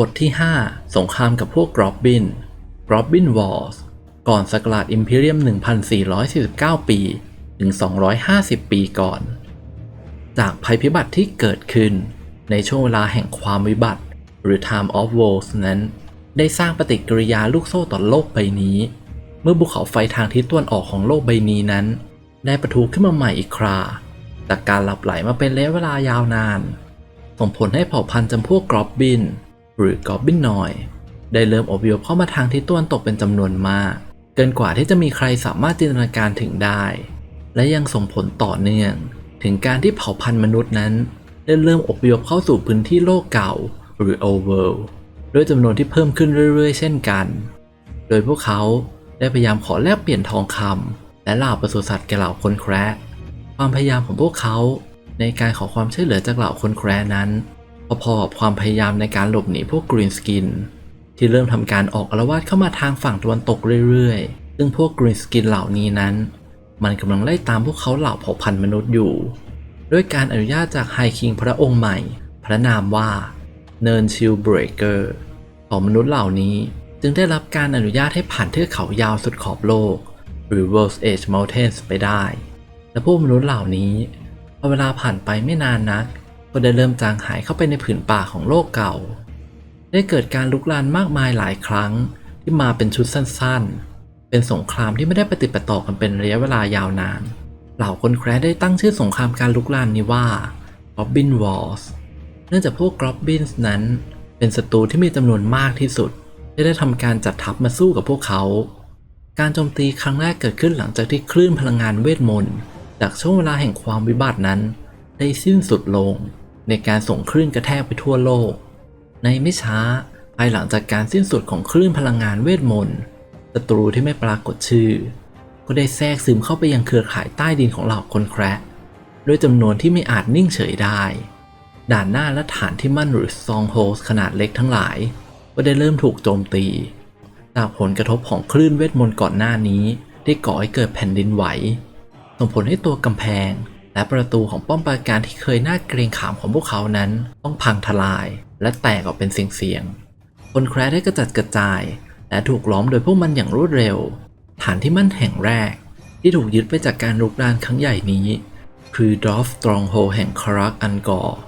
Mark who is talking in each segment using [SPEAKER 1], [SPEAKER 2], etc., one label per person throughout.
[SPEAKER 1] บทที่ 5 สงครามกับพวกกรอบบินกรอบบินวอร์ก่อนสกราดอิมพีเรียม 1449 ปีถึง 250 ปีก่อน จากภัยพิบัติที่เกิดขึ้น ในช่วงเวลาแห่งความวิบัติ หรือ Time of Wars นั้น ได้สร้างปฏิกิริยาลูกโซ่ต่อโลกใบนี้ เมื่อภูเขาไฟทางทิศตะวันออกของโลกใบนี้นั้น ได้ประทุขึ้นมาใหม่อีกคราจากการหลับไหลมาเป็นระยะเวลายาวนาน ส่งผลให้เผ่าพันธุ์จำพวกกรอบบิน หรือกอบบินนอย ได้เริ่มอพยพเข้ามาทางทิศตะวันตกเป็นจำนวนมาก เกินกว่าที่จะมีใครสามารถจินตนาการถึงได้ และยังส่งผลต่อเนื่อง ถึงการที่เผ่าพันธุ์มนุษย์นั้น ได้เริ่มอพยพเข้าสู่พื้นที่โลกเก่า หรือ Old World ด้วยจำนวนที่เพิ่มขึ้นเรื่อย ๆ เช่นกัน โดยพวกเขาได้พยายามขอแลกเปลี่ยนทองคำและเหล่าปศุสัตว์แก่เหล่าคนแคระความพยายามของพวกเขาในการขอความช่วยเหลือจากเหล่าคนแคระนั้น พอๆกับความพยายามในการหลบหนีพวกกรีนสกินที่เริ่มทำการออกอารวาสเข้ามาทางฝั่งตะวันตกเรื่อยๆ ซึ่งพวกกรีนสกินเหล่านี้นั้น มันกำลังไล่ตามพวกเขาเหล่าเผ่าพันธุ์มนุษย์อยู่ ด้วยการอนุญาตจากไฮคิงพระองค์ใหม่ พระนามว่าเนินชิลเบรเกอร์ของมนุษย์เหล่านี้ จึงได้รับการอนุญาตให้ผ่านเทือกเขายาวสุดขอบโลก หรือ World's Edge Mountains ไปได้ และพวกมนุษย์เหล่านี้พอเวลาผ่านไปไม่นานนัก ก็ได้เริ่มจางหายเข้าไปในผืนป่าของโลกเก่า ได้เกิดการลุกลานมากมายหลายครั้งที่มาเป็นชุดสั้นๆ เป็นสงครามที่ไม่ได้ปฏิปต่อกันเป็นระยะเวลายาวนาน เหล่าคนแคร์ได้ตั้งชื่อสงครามการลุกลานนี้ว่า Goblin Wars เนื่องจากพวก Goblins นั้นเป็นศัตรูที่มีจำนวนมากที่สุด ที่ได้ทำการจัดทัพมาสู้กับพวกเขา การโจมตีครั้งแรกเกิดขึ้นหลังจากที่คลื่นพลังงานเวทมนต์ จากช่วงเวลาแห่งความวิบัตินั้น ได้สิ้นสุดลง ในการส่งคลื่นกระแทกไปทั่วโลก ในไม่ช้า ภายหลังจากการสิ้นสุดของคลื่นพลังงานเวทมนต์ศัตรูที่ไม่ปรากฏชื่อ ก็ได้แทรกซึมเข้าไปยังเครือข่ายใต้ดินของเหล่าคนแคระด้วยจำนวนที่ไม่อาจนิ่งเฉยได้ ด่านหน้าและฐานที่มั่นหรือซองโฮสขนาดเล็กทั้งหลาย ก็ได้เริ่มถูกโจมตี จากผลกระทบของคลื่นเวทมนต์ก่อนหน้านี้ ได้ก่อให้เกิดแผ่นดินไหวส่งผลให้ตัวกำแพง และประตูของป้อมปราการที่เคยน่าเกรงขามของพวกเขานั้น ต้องพังทลาย และแตกออกเป็นเสียงๆคนแคร์ได้กระจัดกระจาย และถูกล้อมโดยพวกมันอย่างรวดเร็ว ฐานที่มั่นแห่งแรก ที่ถูกยึดไปจากการรุกรานครั้งใหญ่นี้ คือดอฟสตรองโฮแห่งคารักอันกอร์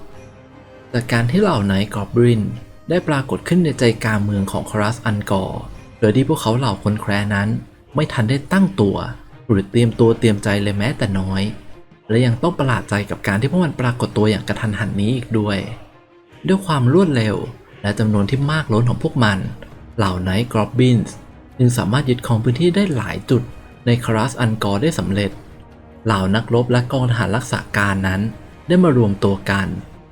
[SPEAKER 1] จากการที่เหล่าไนท์กอบรินได้ปรากฏขึ้นในใจกลางเมืองของคารัสอันกอร์โดยที่พวกเขาเหล่าคนแคร์นั้น ไม่ทันได้ตั้งตัว หรือเตรียมตัวเตรียมใจเลยแม้แต่น้อย และยังต้องประหลาดใจกับการที่พวกมันปรากฏตัวอย่างกระทันหันนี้อีกด้วย ด้วยความรวดเร็วและจำนวนที่มากล้นของพวกมัน เหล่าไนท์กรอบบินส์จึงสามารถยึดครองพื้นที่ได้หลายจุดในคารัสอันกอร์ได้สำเร็จ เหล่านักรบและกองทหารรักษาการนั้น ได้มารวมตัวกัน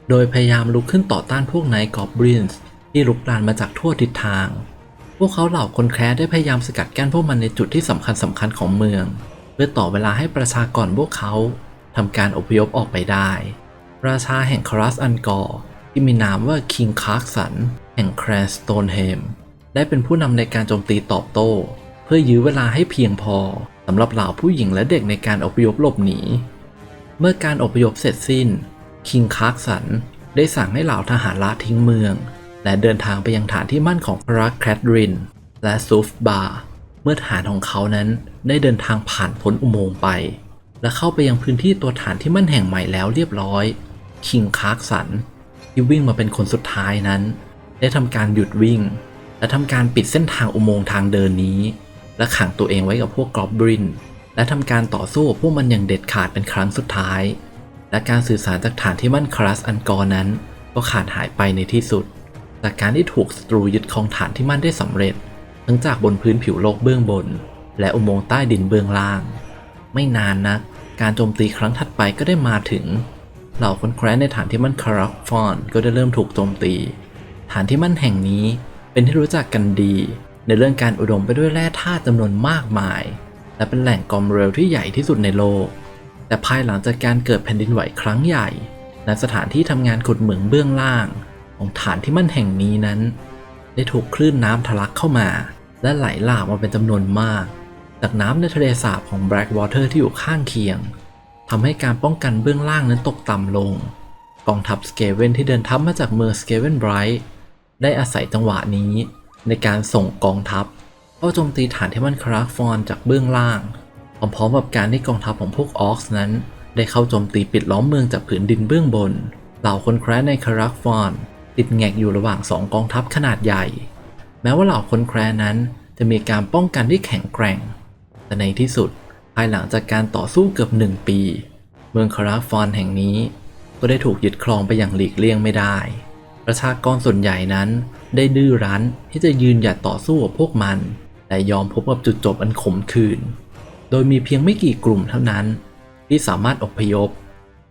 [SPEAKER 1] โดยพยายามลุกขึ้นต่อต้านพวกไนท์กอบบินส์ที่ลุกลานมาจากทั่วทิศทาง พวกเขาเหล่าคนแคร์ได้พยายามสกัดกั้นพวกมันในจุดที่สำคัญสำคัญของเมือง เพื่อต่อเวลาให้ประชากรพวกเขา ทำการอพยพออกไปได้ ราชาแห่งคารัสอันกอร์ที่มีนามว่าคิงคาร์กสันแห่งแครนสโตนเฮมได้เป็นผู้นำในการโจมตีตอบโต้ เพื่อยื้อเวลาให้เพียงพอสำหรับเหล่าผู้หญิงและเด็กในการอพยพหลบหนี เมื่อการอพยพเสร็จสิ้น คิงคาร์กสันได้สั่งให้เหล่าทหารละทิ้งเมือง และเดินทางไปยังฐานที่มั่นของพระแคทริน และซูฟบาร์เมื่อฐานของเขานั้นได้เดินทางผ่านพ้นอุโมงค์ไป และเข้าไปยังพื้นที่ตัวฐานที่มั่นแห่งใหม่แล้วเรียบร้อย คิงคาร์กสันที่วิ่งมาเป็นคนสุดท้ายนั้น ได้ทำการหยุดวิ่ง และทำการปิดเส้นทางอุโมงค์ทางเดินนี้ และขังตัวเองไว้กับพวกกรอบบรินและทำการต่อสู้กับพวกมันอย่างเด็ดขาดเป็นครั้งสุดท้าย และการสื่อสารจากฐานที่มั่นครัสอันกอนั้น ก็ขาดหายไปในที่สุด จากการที่ถูกศัตรูยึดครองฐานที่มั่นได้สำเร็จ ทั้งจากบนพื้นผิวโลกเบื้องบน และอุโมงค์ใต้ดินเบื้องล่าง ไม่นานนัก การโจมตีครั้งถัดไปก็ได้มาถึง เหล่าคนแคร์ในฐานที่มั่นคารักฟอนก็ได้เริ่มถูกโจมตี ฐานที่มั่นแห่งนี้เป็นที่รู้จักกันดี ในเรื่องการอุดมไปด้วยแร่ธาตุจำนวนมากมาย และเป็นแหล่งกอมเรลที่ใหญ่ที่สุดในโลก แต่ภายหลังจากการเกิดแผ่นดินไหวครั้งใหญ่ณสถานที่ทำงานขุดเหมืองเบื้องล่าง ของฐานที่มั่นแห่งนี้นั้น ได้ถูกคลื่นน้ำทะลักเข้ามา และไหลหลากมาเป็นจำนวนมาก จากน้ำในทะเลสาบของ Blackwater ที่อยู่ข้างเคียงทำให้การป้องกันเบื้องล่างนั้นตกต่ำลง กองทัพสเกเวนที่เดินทัพมาจากเมืองสเกเวนไบรท์ได้อาศัยจังหวะนี้ ในการส่งกองทัพเข้าโจมตีฐานที่มันคราฟฟอนจากเบื้องล่างพร้อมๆกับการที่กองทัพของพวกออกส์นั้น ได้เข้าโจมตีปิดล้อมเมืองจากผืนดินเบื้องบน เหล่าคนแคร์ในคารักฟอนติดแงกอยู่ระหว่างสองกองทัพขนาดใหญ่ แม้ว่าเหล่าคนแคร์นั้นจะมีการป้องกันที่แข็งแกร่ง แต่ในที่สุดภายหลังจากการต่อสู้เกือบหนึ่งปี เมืองคาราฟอนแห่งนี้ ก็ได้ถูกยึดครองไปอย่างหลีกเลี่ยงไม่ได้ ประชากรส่วนใหญ่นั้นได้ดื้อรั้นที่จะยืนหยัดต่อสู้กับพวกมันแต่ยอมพบกับจุดจบอันขมขื่นโดยมีเพียงไม่กี่กลุ่มเท่านั้น ที่สามารถอพยพ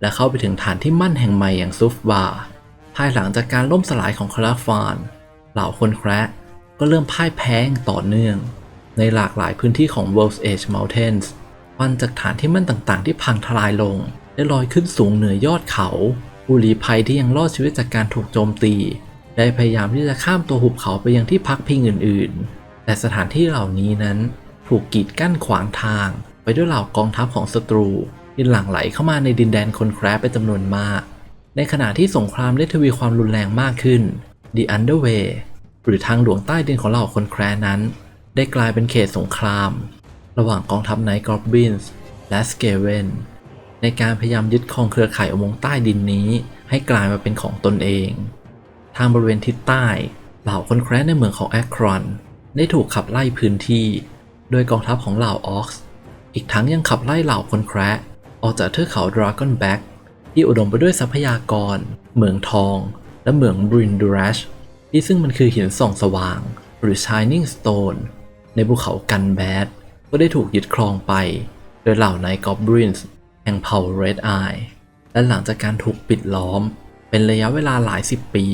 [SPEAKER 1] และเข้าไปถึงฐานที่มั่นแห่งใหม่อย่างซุฟบาภายหลังจากการล่มสลายของคาราฟานเหล่าคนแคระก็เริ่มพ่ายแพ้ต่อเนื่อง ในหลากหลายพื้นที่ของ World's Edge Mountains ควันจากฐานที่มั่นต่างๆ ที่พังทลายลง ได้ลอยขึ้นสูงเหนือยอดเขา ผู้ลี้ภัยที่ยังรอดชีวิตจากการถูกโจมตี ได้พยายามที่จะข้ามตัวหุบเขาไปยังที่พักพิงอื่นๆ แต่สถานที่เหล่านี้นั้นถูกกีดกั้นขวางทาง ไปด้วยเหล่ากองทัพของศัตรูที่หลั่งไหลเข้ามาในดินแดนคนแคร์เป็นจำนวนมาก ในขณะที่สงครามได้ทวีความรุนแรงมากขึ้น The Underway หรือทางหลวงใต้ดินของเหล่าคนแคร์นั้น ได้กลายเป็นเขตสงคราม ระหว่างกองทัพไนท์กรอบบินส์และสเกเวนในการพยายามยึดครองเครือข่ายอุโมงค์ใต้ดินนี้ ให้กลายมาเป็นของตนเอง ทางบริเวณทิศใต้เหล่าคนแคร์ในเมืองของแอครอน ได้ถูกขับไล่พื้นที่ โดยกองทัพของเหล่าออกส์อีกทั้งยังขับไล่เหล่าคนแคร์ออกจากเทือกเขาดราก้อนแบ็กที่อุดมไปด้วยทรัพยากร เหมืองทอง และเหมืองบรินดูรัชที่ซึ่งมันคือหินส่องสว่าง หรือ Shining Stone ในภูเขากันแบดก็ได้ถูกยึดครองไป โดยเหล่าไนกอบรินส์แห่งเผ่า Red Eye และหลังจากการถูกปิดล้อม เป็นระยะเวลาหลายสิบปี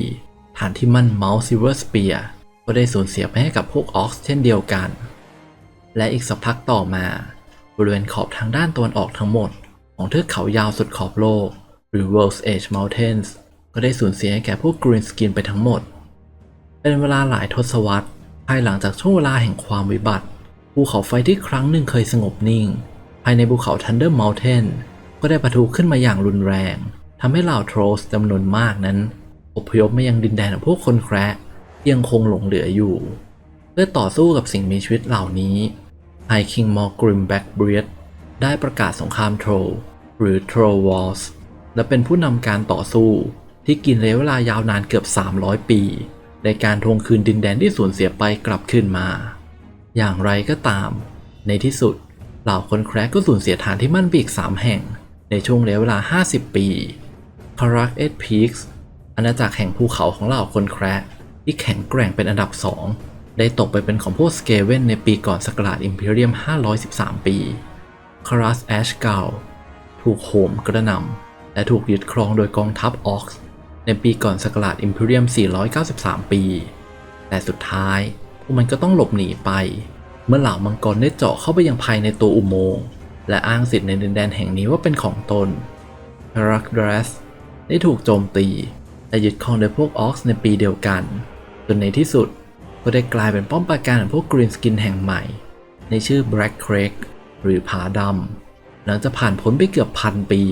[SPEAKER 1] ฐานที่มั่น Mount Silver Spear ก็ได้สูญเสียไปให้กับพวกออกส์เช่นเดียวกัน และอีกสักพักต่อมา บริเวณขอบทางด้านตะวันออกทั้งหมด ของเทือกเขายาวสุดขอบโลก หรือ World's Edge Mountains ก็ได้สูญเสียให้แก่พวก Green Skin ไปทั้งหมด เป็นเวลาหลายทศวรรษ ภายหลังจากช่วงเวลาแห่งความวิบัติ ภูเขาไฟที่ครั้งหนึ่งเคยสงบนิ่ง ภายในภูเขา Thunder Mountain ก็ได้ปะทุขึ้นมาอย่างรุนแรงทำให้เหล่าโทรสจำนวนมากนั้นอพยพมายังดินแดนของพวกคนแคระยังคงหลงเหลืออยู่ เพื่อต่อสู้กับสิ่งมีชีวิตเหล่านี้ไฮคิงมอร์กริมแบ็กเบียดได้ประกาศสงครามโทรหรือ Troll Wars และเป็นผู้นำการต่อสู้ที่กินระยะเวลายาวนานเกือบ 300 ปี ในการทวงคืนดินแดนที่สูญเสียไปกลับคืนมา อย่างไรก็ตาม ในที่สุดเหล่าคนแคร์ก็สูญเสียฐานที่มั่นไปอีก3แห่ง ในช่วงระยะเวลา 50 ปีคารักเอ็ดพีคส์อาณาจักรแห่งภูเขาของเหล่าคนแคร์ที่แข็งแกร่งเป็นอันดับ 2 ได้ตกไปเป็นของพวกสเกเวนในปีก่อนสกราดอิมพีเรียม 513 ปีคารัสแอชเกลถูกโหมกระนำและถูกยึดครองโดยกองทัพออกส์ ในปีก่อนสกราดอิมพีเรียม 493 ปี แต่สุดท้ายพวกมันก็ต้องหลบหนีไป เมื่อเหล่ามังกรได้เจาะเข้าไปยังภายในตัวอุโมงค์และอ้างสิทธิ์ในดินแดนแห่งนี้ว่าเป็นของตนฮารักดรสได้ถูกโจมตี และยึดครองโดยพวกออกส์ในปีเดียวกัน จนในที่สุดก็ได้กลายเป็นป้อมปราการของพวกกรีนสกินแห่งใหม่ ในชื่อ Black Creek หรือผาดำหลังจะผ่านพ้นไปเกือบพันปี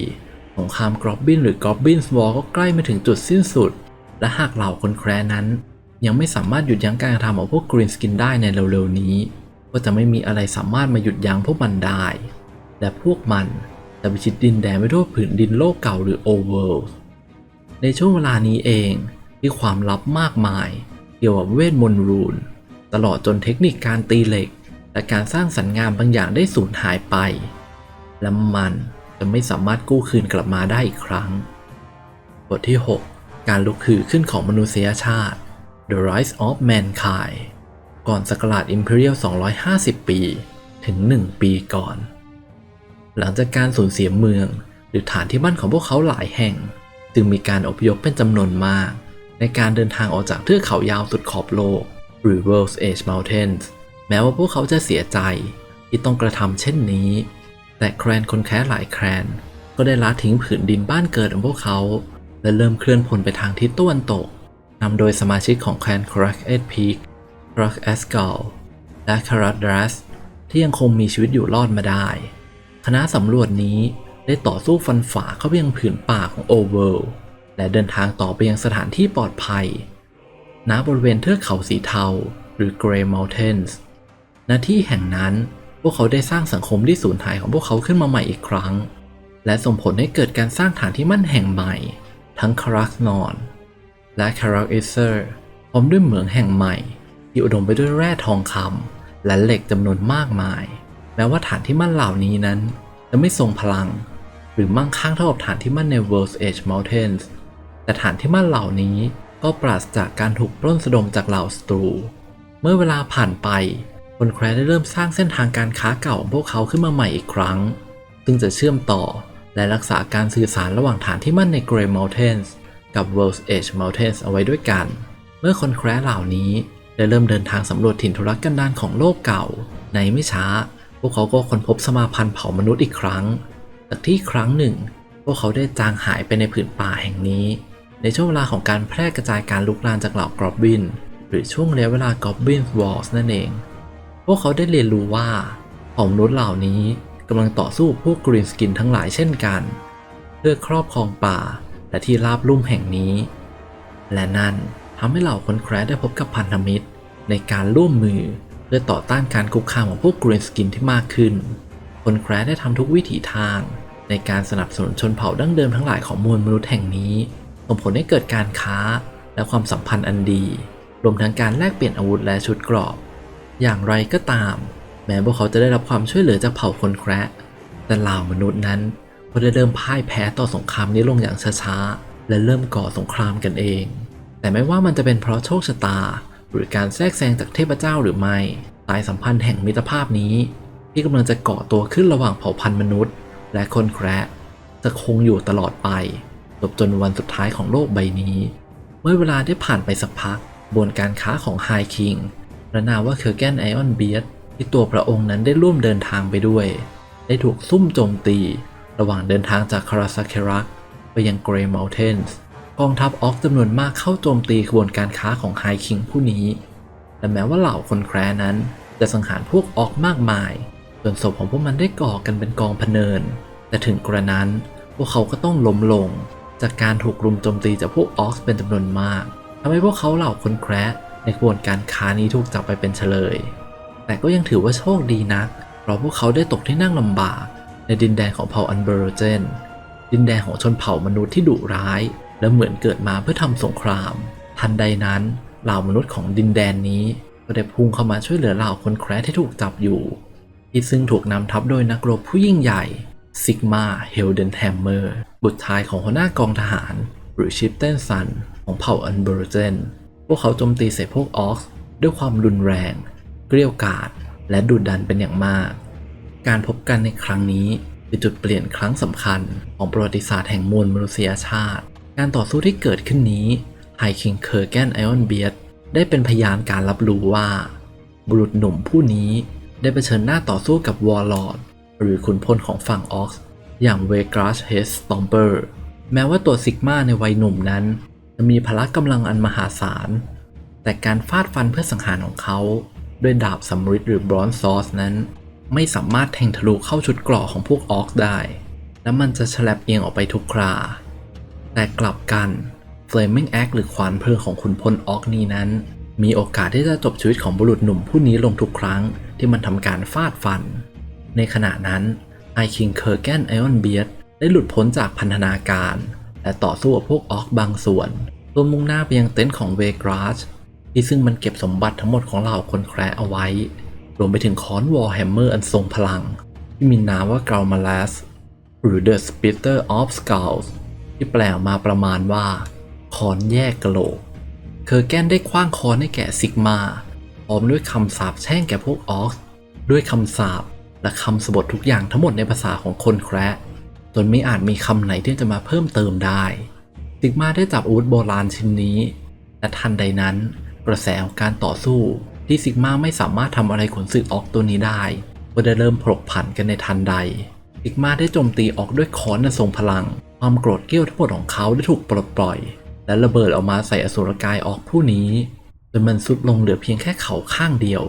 [SPEAKER 1] งครามกรอบบินหรือกรอบบินส์วอร์ก็ใกล้มาถึงจุดสิ้นสุด และหากเหล่าคนแคร์นั้น ยังไม่สามารถหยุดยั้งการกระทำของพวกกรีนสกินได้ในเร็วๆนี้ ก็จะไม่มีอะไรสามารถมาหยุดยั้งพวกมันได้ และพวกมันจะพิชิตดินแดนไปทั่วผืนดินโลกเก่าหรือ Old World ในช่วงเวลานี้เองที่ความลับมากมาย เกี่ยวกับเวทมนต์รูน ตลอดจนเทคนิคการตีเหล็ก และการสร้างสรรค์งานบางอย่างได้สูญหายไป และมัน จะไม่สามารถกู้คืนกลับมาได้อีกครั้ง บทที่ 6 การลุกคือขึ้นของมนุษยชาติ The Rise of Mankind ก่อนสกราด Imperial 250 ปี ถึง 1 ปีก่อน หลังจากการสูญเสียเมือง หรือฐานที่มั่นของพวกเขาหลายแห่ง จึงมีการอพยพเป็นจำนวนมาก ในการเดินทางออกจากเทือกเขายาวสุดขอบโลก หรือ World's Edge Mountains แม้ว่าพวกเขาจะเสียใจที่ต้องกระทำเช่นนี้ แต่แครนคนแค้หลายแครนก็ได้ละทิ้งผืนดินบ้านเกิดของพวกเขา และเริ่มเคลื่อนพลไปทางทิศตะวันตกนำโดยสมาชิกของแครนครักเอ็ดพีคครักแอสกาลและคารัดดัสที่ยังคงมีชีวิตอยู่รอดมาได้ คณะสำรวจนี้ได้ต่อสู้ฟันฝ่าเข้าไปยังผืนป่าของโอเวลและเดินทางต่อไปยังสถานที่ปลอดภัย ณบริเวณเทือกเขาสีเทา หรือ Grey Mountains ณที่แห่งนั้น วกเขาได้สร้างสังคมที่สูญหายของพวกเขาขึ้นมาใหม่อีกครั้ง และส่งผลให้เกิดการสร้างฐานที่มั่นแห่งใหม่ ทั้งคารักนอน และคารักอิเซอร์พร้อมด้วยเหมืองแห่งใหม่ ที่อุดมไปด้วยแร่ทองคำและเหล็กจำนวนมากมาย แม้ว่าฐานที่มั่นเหล่านี้นั้น จะไม่ทรงพลัง หรือมั่งคั่งเท่ากับฐานที่มั่นใน World's Edge Mountains แต่ฐานที่มั่นเหล่านี้ก็ปราศจากการถูกปล้นสะดมจากเหล่าศัตรู เมื่อเวลาผ่านไป คนแคร์ได้เริ่มสร้างเส้นทางการค้าเก่าของพวกเขาขึ้นมาใหม่อีกครั้ง ซึ่งจะเชื่อมต่อและรักษาการสื่อสารระหว่างฐานที่มั่นใน Grey Mountains กับ World's Edge Mountains เอาไว้ด้วยกัน เมื่อคนแคร์เหล่านี้ได้เริ่มเดินทางสำรวจถิ่นทุรกันดารของโลกเก่า ในไม่ช้า พวกเขาก็ค้นพบสมาพันธ์เผ่ามนุษย์อีกครั้ง จากที่ครั้งหนึ่ง พวกเขาได้จางหายไปในผืนป่าแห่งนี้ ในช่วงเวลาของการแพร่กระจายการลุกลามจากเหล่ากรอบบิน หรือช่วงระยะเวลากรอบบินวอร์นั่นเอง พวกเขาได้เรียนรู้ว่าเผ่ามนุษย์เหล่านี้กำลังต่อสู้พวกกรีนสกินทั้งหลายเช่นกัน เพื่อครอบครองป่าและที่ราบลุ่มแห่งนี้ และนั่นทำให้เหล่าคนแคร์ได้พบกับพันธมิตรในการร่วมมือเพื่อต่อต้านการคุกคามของพวกกรีนสกินที่มากขึ้น คนแคร์ได้ทำทุกวิถีทาง ในการสนับสนุนชนเผ่าดั้งเดิมทั้งหลายของมวลมนุษย์แห่งนี้ส่งผลให้เกิดการค้าและความสัมพันธ์อันดี รวมทั้งการแลกเปลี่ยนอาวุธและชุดเกราะ อย่างไรก็ตาม แม้พวกเขาจะได้รับความช่วยเหลือจากเผ่าคนแคระแต่เหล่ามนุษย์นั้นก็ได้เริ่มพ่ายแพ้ต่อสงครามนี้ลงอย่างช้าๆ และเริ่มก่อสงครามกันเอง แต่ไม่ว่ามันจะเป็นเพราะโชคชะตา หรือการแทรกแซงจากเทพเจ้าหรือไม่สายสัมพันธ์แห่งมิตรภาพนี้ ที่กำลังจะก่อตัวขึ้นระหว่างเผ่าพันธุ์มนุษย์ และคนแคระจะคงอยู่ตลอดไปจบจนวันสุดท้ายของโลกใบนี้ เมื่อเวลาได้ผ่านไปสักพักบนการค้าของไฮคิง และนามว่าเคอร์แกนไอออนเบียดที่ตัวพระองค์นั้นได้ร่วมเดินทางไปด้วย ได้ถูกซุ่มโจมตี ระหว่างเดินทางจากคาราซาเครักไปยังเกรย์ม u ลเทนส์กองทัพออกจำนวนมากเข้าโจมตีขบวนการค้าของไฮคิงผู้นี้ แต่แม้ว่าเหล่าคนแคร์นั้น จะสังหารพวกออกมากมายจนศพของพวกมันได้ก่อกันเป็นกองพเนิน แต่ถึงกระนั้นพวกเขาก็ต้องล้มลง จากการถูกรุมโจมตีจากพวกออกเป็นจำนวนมากทำให้พวกเขาเหล่าคนแคร์ ในกระบวนการค้านี้ถูกจับไปเป็นเฉลย แต่ก็ยังถือว่าโชคดีนัก เพราะพวกเขาได้ตกที่นั่งลำบาก ในดินแดนของเผ่าอันเบอร์เจน ดินแดนของชนเผ่ามนุษย์ที่ดุร้าย และเหมือนเกิดมาเพื่อทำสงคราม ทันใดนั้นเหล่ามนุษย์ของดินแดนนี้ก็ได้พุ่งเข้ามาช่วยเหลือเหล่าคนแคร์ที่ถูกจับอยู่ ที่ซึ่งถูกนำทัพโดยนักรบผู้ยิ่งใหญ่ซิกมาเฮลเดนแฮมเมอร์บุตรชายของหัวหน้ากองทหาร หรือชิปเตนซันของเผ่าอันเบอร์เจน พวกเขาโจมตีใส่พวกออกซ์ด้วยความรุนแรง เกลี้ยวกาดและดุดันเป็นอย่างมาก การพบกันในครั้งนี้คือจุดเปลี่ยนครั้งสำคัญของประวัติศาสตร์แห่งมวลมนุษยชาติ การต่อสู้ที่เกิดขึ้นนี้ไฮคิงเคอร์แกนไอออนเบียดได้เป็นพยานการรับรู้ว่า บุรุษหนุ่มผู้นี้ได้เผชิญหน้าต่อสู้กับวอร์ลอร์ดหรือขุนพลของฝั่งออกซ์อย่างเวกราชเฮสตอมเปอร์แม้ว่าตัวซิกมาในวัยหนุ่มนั้น มีพละกำลังอันมหาศาล แต่การฟาดฟันเพื่อสังหารของเขา ด้วยดาบสำริดหรือบรอนซอสนั้น ไม่สามารถแทงทะลุเข้าชุดเกราะของพวกออกได้ และมันจะฉลับเอียงออกไปทุกครา แต่กลับกัน Flaming Axe หรือขวานเพลิงของขุนพลออกนี้นั้น มีโอกาสที่จะจบชีวิตของบุรุษหนุ่มผู้นี้ลงทุกครั้งที่มันทำการฟาดฟัน ในขณะนั้นไอคิงเคอร์แกนไอออนเบียดได้หลุดพ้นจากพันธนาการ และต่อสู้กับพวกออกบางส่วนตัวมมุ่งหน้าไปยังเต็นท์ของเวกราชที่ซึ่งมันเก็บสมบัติทั้งหมดของเหล่าคนแคร์เอาไว้ รวมไปถึงค้อนวอลแฮมเมอร์อันทรงพลัง ที่มีนามว่าเกามาลัสหรือ The Splitter of Skulls ที่แปลออกมาประมาณว่าค้อนแยกกะโหลก เคอร์แกนได้คว้างค้อนให้แก่ซิกมาพร้อมด้วยคำสาปแช่งแก่พวกออกด้วยคำสาปและคำสบททุกอย่างทั้งหมดในภาษาของคนแคระ จนไม่อาจมีคำไหนที่จะมาเพิ่มเติมได้ซิกมาได้จับอาวุธโบราณชิ้นนี้และทันใดนั้น กระแสของการต่อสู้ที่ซิกมาไม่สามารถทำอะไรขนศึกออกตัวนี้ได้ก็ได้เริ่มผลกผันกันในทันใดซิกมาได้โจมตีออกด้วยค้อนอันทรงพลัง ความโกรธเกรี้ยวทั้งหมดของเขาได้ถูกปลดปล่อย และระเบิดออกมาใส่อสุรกายออกผู้นี้จนมันสุดลงเหลือเพียงแค่เขาข้างเดียว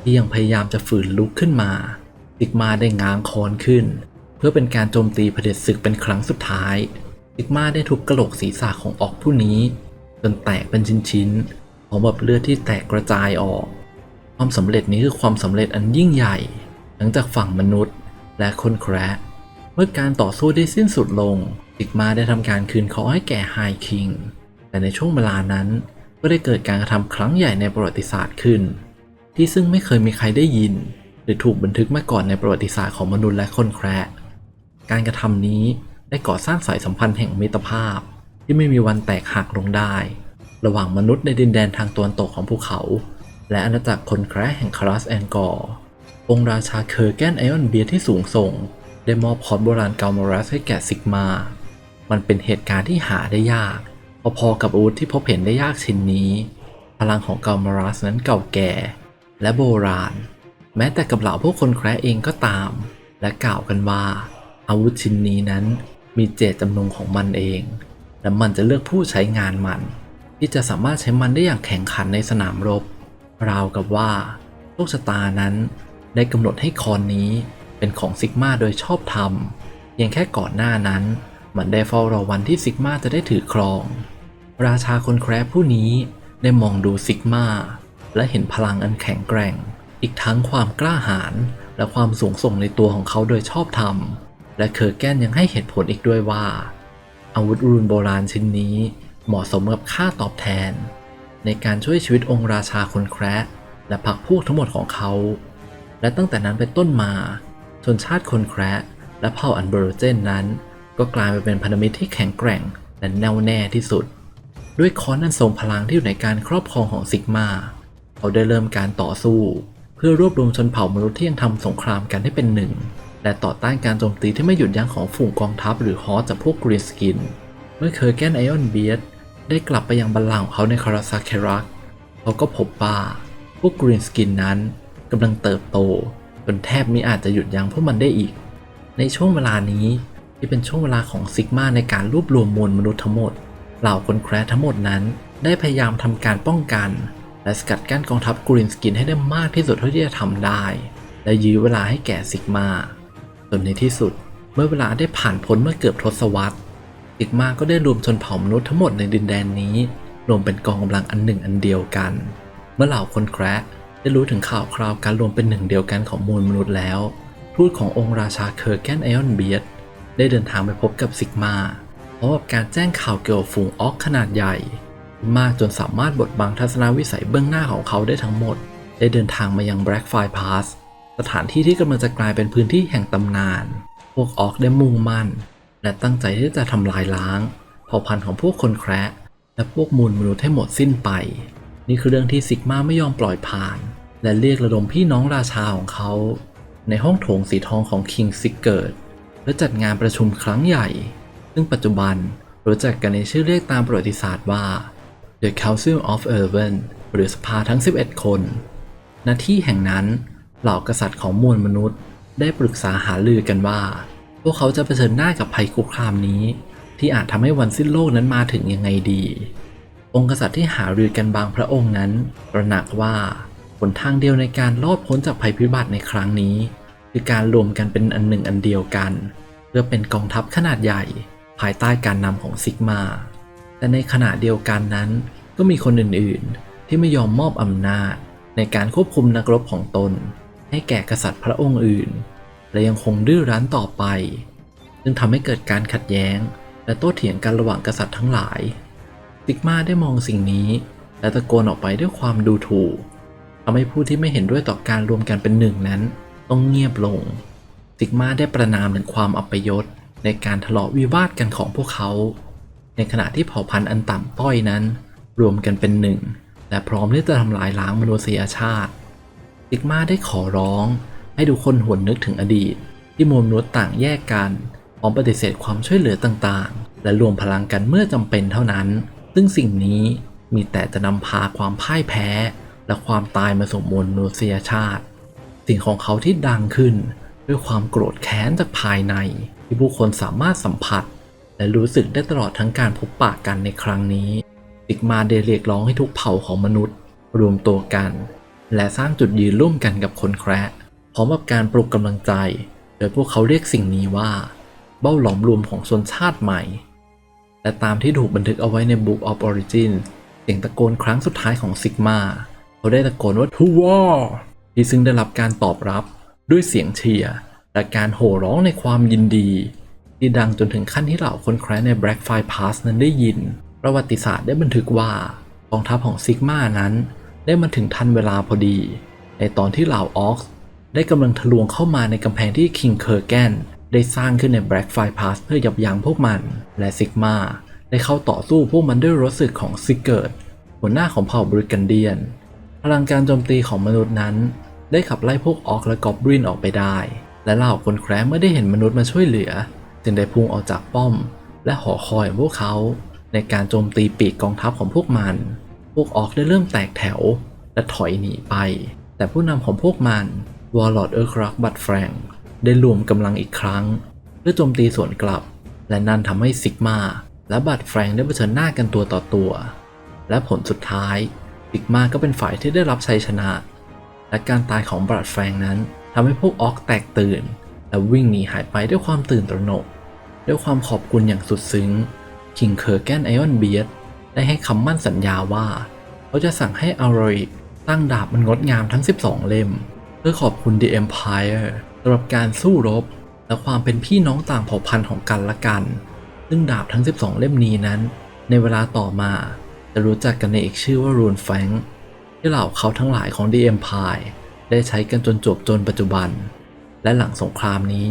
[SPEAKER 1] ที่ยังพยายามจะฝืนลุกขึ้นมาซิกมาได้ง้างค้อนขึ้น เพื่อเป็นการโจมตีเผด็จศึกเป็นครั้งสุดท้ายซิกมาได้ทุบกระโหลกศีรษะของออกผู้นี้ จนแตกเป็นชิ้นๆพร้อมกับเลือดที่แตกกระจายออก ความสำเร็จนี้คือความสำเร็จอันยิ่งใหญ่ ทั้งจากฝั่งมนุษย์และคนแคระเมื่อการต่อสู้ได้สิ้นสุดลงซิกมาได้ทำการคืนคอให้แก่ไฮคิง แต่ในช่วงเวลานั้นก็ได้เกิดการกระทำครั้งใหญ่ในประวัติศาสตร์ขึ้น ที่ซึ่งไม่เคยมีใครได้ยิน หรือถูกบันทึกมาก่อนในประวัติศาสตร์ของมนุษย์และคนแคระ การกระทำนี้ได้ก่อสร้างสายสัมพันธ์แห่งมิตรภาพ ที่ไม่มีวันแตกหักลงได้ ระหว่างมนุษย์ในดินแดนทางตะวันตกของภูเขา และอาณาจักรคนแคระแห่งคารัสแอนกอร์องค์ราชาเคอร์แกนไอออนเบียที่สูงส่ง ได้มอบคอร์ดโบราณเกามารัสให้แก่ซิกมา มันเป็นเหตุการณ์ที่หาได้ยาก พอๆกับอาวุธที่พบเห็นได้ยากชิ้นนี้ พลังของเกามารัสนั้นเก่าแก่ และโบราณ แม้แต่กับเหล่าพวกคนแคระเองก็ตาม และกล่าวกันว่า อาวุธชิ้นนี้นั้นมีเจตจำนงของมันเอง และมันจะเลือกผู้ใช้งานมัน ที่จะสามารถใช้มันได้อย่างแข่งขันในสนามรบ ราวกับว่าโชคชะตานั้น ได้กำหนดให้คอนนี้เป็นของซิกมาโดยชอบธรรมเพียงแค่ก่อนหน้านั้น มันได้เฝ้ารอวันที่ซิกมาจะได้ถือครอง ราชาคนแคร์ผู้นี้ได้มองดูซิกมาและเห็นพลังอันแข็งแกร่ง อีกทั้งความกล้าหาญและความสูงส่งในตัวของเขาโดยชอบธรรม และเคอร์แกนยังให้เหตุผลอีกด้วยว่า อาวุธรูนโบราณชิ้นนี้เหมาะสมกับค่าตอบแทน ในการช่วยชีวิตองค์ราชาคนแคระและพรรคพวกทั้งหมดของเขา และตั้งแต่นั้นเป็นต้นมาชนชาติคนแคระและเผ่าอันเบอร์เจนนั้น ก็กลายไปเป็นพันธมิตรที่แข็งแกร่งและแน่วแน่ที่สุด ด้วยค้อนอันทรงพลังที่อยู่ในการครอบครองของซิกมาเขาได้เริ่มการต่อสู้ เพื่อรวบรวมชนเผ่ามนุษย์ที่ยังทำสงครามกันให้เป็นหนึ่ง และต่อต้านการโจมตีที่ไม่หยุดยั้งของฝูงกองทัพหรือฮอสจากพวกกรีนสกิน เมื่อเคอร์แกนไอออนเบียดได้กลับไปยังบัลลังก์ของเขาในคาราซาเครักเขาก็พบว่าพวกกรีนสกินนั้นกำลังเติบโตจนแทบไม่อาจจะหยุดยั้งพวกมันได้อีก ในช่วงเวลานี้ที่เป็นช่วงเวลาของซิกมาในการรวบรวมมวลมนุษย์ทั้งหมด เหล่าคนแคร์ทั้งหมดนั้น ได้พยายามทำการป้องกัน และสกัดกั้นกองทัพกรีนสกินให้ได้มากที่สุดเท่าที่จะทำได้ และยื้อเวลาให้แก่ซิกมา จนในที่สุดเมื่อเวลาได้ผ่านพ้นเมื่อเกือบทศวรรษซิกมาก็ได้รวมชนเผ่ามนุษย์ทั้งหมดในดินแดนนี้ รวมเป็นกองกำลังอันหนึ่งอันเดียวกัน เมื่อเหล่าคนแคระได้รู้ถึงข่าวคราวการรวมเป็นหนึ่งเดียวกันของมวลมนุษย์แล้ว ทูตขององค์ราชาเคอร์แกนไอออนเบียดได้เดินทางไปพบกับซิกมาพร้อมกับการแจ้งข่าวเกี่ยวกับฝูงออกขนาดใหญ่ มากจนสามารถบดบังทัศนวิสัยเบื้องหน้าของเขาได้ทั้งหมด ได้เดินทางมายัง Blackfire Pass ส ถานที่ที่กำลังจะกลายเป็นพื้นที่แห่งตำนาน พวกออกได้มุ่งมั่น และตั้งใจที่จะทำลายล้าง เผ่าพันธุ์ของพวกคนแคระและพวกมูลมนุษย์ให้หมดสิ้นไป นี่คือเรื่องที่ซิกมาไม่ยอมปล่อยผ่าน และเรียกระดมพี่น้องราชาของเขา ในห้องโถงสีทองของคิงซิกเกิร์ดเพื่อจัดงานประชุมครั้งใหญ่ ซึ่งปัจจุบันรู้จักกันในชื่อเรียกตามประวัติศาสตร์ว่า The Council of Eleven หรือสภาทั้ง 11 คน ณ ที่แห่งนั้น เหล่ากษัตริย์ของมวลมนุษย์ ได้ปรึกษาหารือกันว่า พวกเขาจะเผชิญหน้ากับภัยคุกคามนี้ ที่อาจทำให้วันสิ้นโลกนั้นมาถึงยังไงดี องค์กษัตริย์ที่หารือกันบางพระองค์นั้นตระหนักว่าหนทางเดียวในการรอดพ้นจากภัยพิบัติในครั้งนี้ คือการรวมกันเป็นอันหนึ่งอันเดียวกัน เพื่อเป็นกองทัพขนาดใหญ่ ภายใต้การนำของซิกมา แต่ในขณะเดียวกันนั้นก็มีคนอื่นๆ ที่ไม่ยอมมอบอำนาจในการควบคุมนักรบของตน ให้แก่กษัตริย์พระองค์อื่น และยังคงดื้อรั้นต่อไปจึงทำให้เกิดการขัดแย้ง และโต้เถียงกันระหว่างกษัตริย์ทั้งหลายซิกมาได้มองสิ่งนี้ และตะโกนออกไปด้วยความดูถูกทำให้ผู้ที่ไม่เห็นด้วยต่อการรวมกันเป็นหนึ่งนั้น ต้องเงียบลงซิกมาได้ประนามถึงความอัปยศในการทะเลาะวิวาทกันของพวกเขา ในขณะที่เผ่าพันธุ์อันต่ำต้อยนั้น รวมกันเป็นหนึ่ง และพร้อมที่จะทำลายล้างมนุษยชาติ ซิกมาได้ขอร้อง ให้ทุกคนหวนนึกถึงอดีต ที่มวลมนุษย์ต่างแยกกันพร้อมปฏิเสธความช่วยเหลือต่างๆ และรวมพลังกันเมื่อจำเป็นเท่านั้น ซึ่งสิ่งนี้มีแต่จะนำพาความพ่ายแพ้ และความตายมาสู่มวลมนุษยชาติ สิ่งของเขาที่ดังขึ้น ด้วยความโกรธแค้นจากภายใน ที่ผู้คนสามารถสัมผัส และรู้สึกได้ตลอดทั้งการพบปะกันในครั้งนี้ซิกมาได้เรียกร้องให้ทุกเผ่าของมนุษย์ รวมตัวกัน และสร้างจุดยืนร่วมกันกับคนแคระพร้อมกับการปลุกกำลังใจ โดยพวกเขาเรียกสิ่งนี้ว่า เบ้าหลอมรวมของชนชาติใหม่ และตามที่ถูกบันทึกเอาไว้ใน Book of Origin เสียงตะโกนครั้งสุดท้ายของซิกมาเขาได้ตะโกนว่าทูวอที่ซึ่งได้รับการตอบรับด้วยเสียงเชียร์และการโห่ร้องในความยินดี ที่ดังจนถึงขั้นที่เหล่าคนแคร์ใน Blackfire Pass นั้นได้ยิน ประวัติศาสตร์ได้บันทึกว่ากองทัพของซิกมานั้น ได้มาถึงทันเวลาพอดี ในตอนที่เหล่าออกซ์ได้กำลังทะลวงเข้ามาในกำแพงที่คิงเคอร์แกนได้สร้างขึ้นใน Blackfire Pass เพื่อยับยั้งพวกมัน และซิกมาได้เข้าต่อสู้พวกมันด้วยรถสึกของซิกเกิร์ดหัวหน้าของเผ่าบริกันเดียน พลังการโจมตีของมนุษย์นั้น ได้ขับไล่พวกออกและกอบรินออกไปได้ และเหล่าคนแคร์เมื่อได้เห็นมนุษย์มาช่วยเหลือ จึงได้พุ่งออกจากป้อม และหอคอยของพวกเขา ในการโจมตีปีกกองทัพของพวกมัน วกออกได้เริ่มแตกแถว และถอยหนีไป แต่ผู้นำของพวกมันวอลลอดเออร์ครักบัตแฟรงได้รวมกำลังอีกครั้งเพื่อโจมตีสวนกลับ และนั่นทำให้ซิกมาและบัตแฟรงได้เผชิญหน้ากันตัวต่อตัว และผลสุดท้ายซิกมาก็เป็นฝ่ายที่ได้รับชัยชนะ และการตายของบัตแฟรงนั้นทำให้พวกออกแตกตื่น และวิ่งหนีหายไปด้วยความตื่นตระหนก ด้วยความขอบคุณอย่างสุดซึ้งคิงเคอร์แกนไอออนเบียด ได้ให้คำมั่นสัญญาว่า เขาจะสั่งให้อารอยตั้งดาบมันงดงามทั้ง 12 เล่ม เพื่อขอบคุณ The Empire สำหรับการสู้รบ และความเป็นพี่น้องต่างเผ่าพันธุ์ของกันและกัน ซึ่งดาบทั้ง 12 เล่มนี้นั้น ในเวลาต่อมา จะรู้จักกันในอีกชื่อว่ารูนแฟงที่เหล่าเขาทั้งหลายของ The Empire ได้ใช้กันจนจบจนปัจจุบัน และหลังสงครามนี้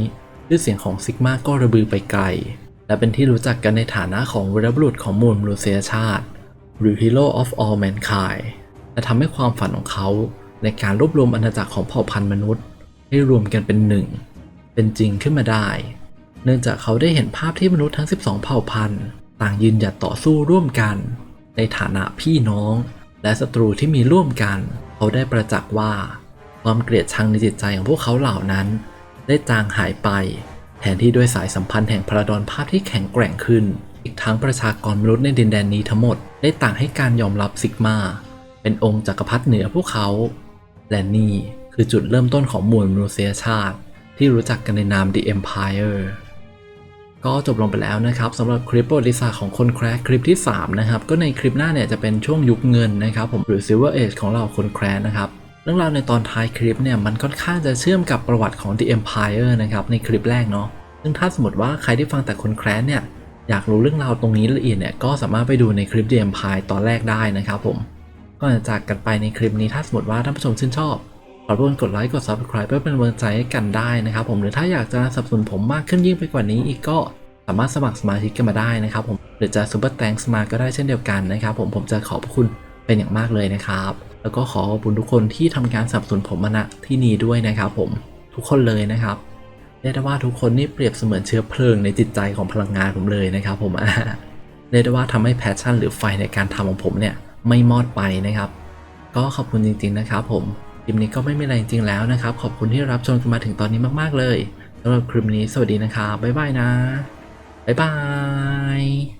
[SPEAKER 1] ชื่อเสียงของซิกมาก็ระบือไปไกล และเป็นที่รู้จักกันในฐานะของวีรบุรุษของมวลมนุษยชาติ หรือ Hero of All Mankind และทำให้ความฝันของเขาในการรวบรวมอาณาจักรของเผ่าพันธุ์มนุษย์ ให้รวมกันเป็นหนึ่ง เป็นจริงขึ้นมาได้ เนื่องจากเขาได้เห็นภาพที่มนุษย์ทั้ง 12 เผ่าพันธุ์ ต่างยืนหยัดต่อสู้ร่วมกัน ในฐานะพี่น้อง และศัตรูที่มีร่วมกัน เขาได้ประจักษ์ว่า ความเกลียดชังในจิตใจของพวกเขาเหล่านั้น ได้จางหายไป แทนที่ด้วยสายสัมพันธ์แห่งพระดอนภาพที่แข็งแกร่งขึ้น อีกทั้งประชากรมนุษย์ในดินแดนนี้ทั้งหมดได้ต่างให้การยอมรับซิกมา เป็นองค์จักรพรรดิเหนือพวกเขา และนี่คือจุดเริ่มต้นของมวลมนุษยชาติ ที่รู้จักกันในนาม The Empire ก็จบลงไปแล้วนะครับสำหรับคลิปประวัติศาสตร์ของคนแคร์คลิปที่ 3 นะครับ ก็ในคลิปหน้าเนี่ยจะเป็นช่วงยุคเงินนะครับผมหรือ Silver Age ของเราคนแคร์นะครับ รื่องราวในตอนท้ายคลิปเนี่ยมันค่อนข้างจะเชื่อมกับประวัติของ The Empire นะครับในคลิปแรกเนาะซึ่งถ้าสมมติว่าใครที่ฟังแต่คนแคร์เนี่ยอยากรู้เรื่องราวตรงนี้ละเอียดเนี่ยก็สามารถไปดูในคลิป The Empire ตอนแรกได้นะครับผมก่อนจะจากกันไปในคลิปนี้ถ้าสมมติว่าท่านผู้ชมชื่นชอบขอรบกวนกดไลค์กด subscribe เพื่อเป็นกำลังใจให้กันได้นะครับผมหรือถ้าอยากจะสนับสนุนผมมากขึ้นยิ่งไปกว่านี้อีกก็สามารถสมัครสมาชิกกันมาได้นะครับผมหรือจะ super thanks มาก็ได้เช่นเดียวกันนะครับผมผมจะขอบคุณเป็นอย่างมากเลยนะครับ แล้วก็ขอขอบคุณทุกคนที่ทำการสนับสนุนผมมาณที่นี้ด้วยนะครับผมทุกคนเลยนะครับเรียกได้ว่าทุกคนนี่เปรียบเสมือนเชื้อเพลิงในจิตใจของพลังงานผมเลยนะครับ ผมเรียกได้ว่าทำให้แพชชั่นหรือไฟในการทำของผมเนี่ยไม่มอดไปนะครับ ก็ขอบคุณจริง ๆ นะครับ ผมคลิปนี้ก็ไม่มีอะไรจริงๆแล้วนะครับ ขอบคุณที่รับชมกันมาถึงตอนนี้มาก ๆ เลยสำหรับคลิปนี้สวัสดีนะครับบ๊ายบายนะบ๊ายบาย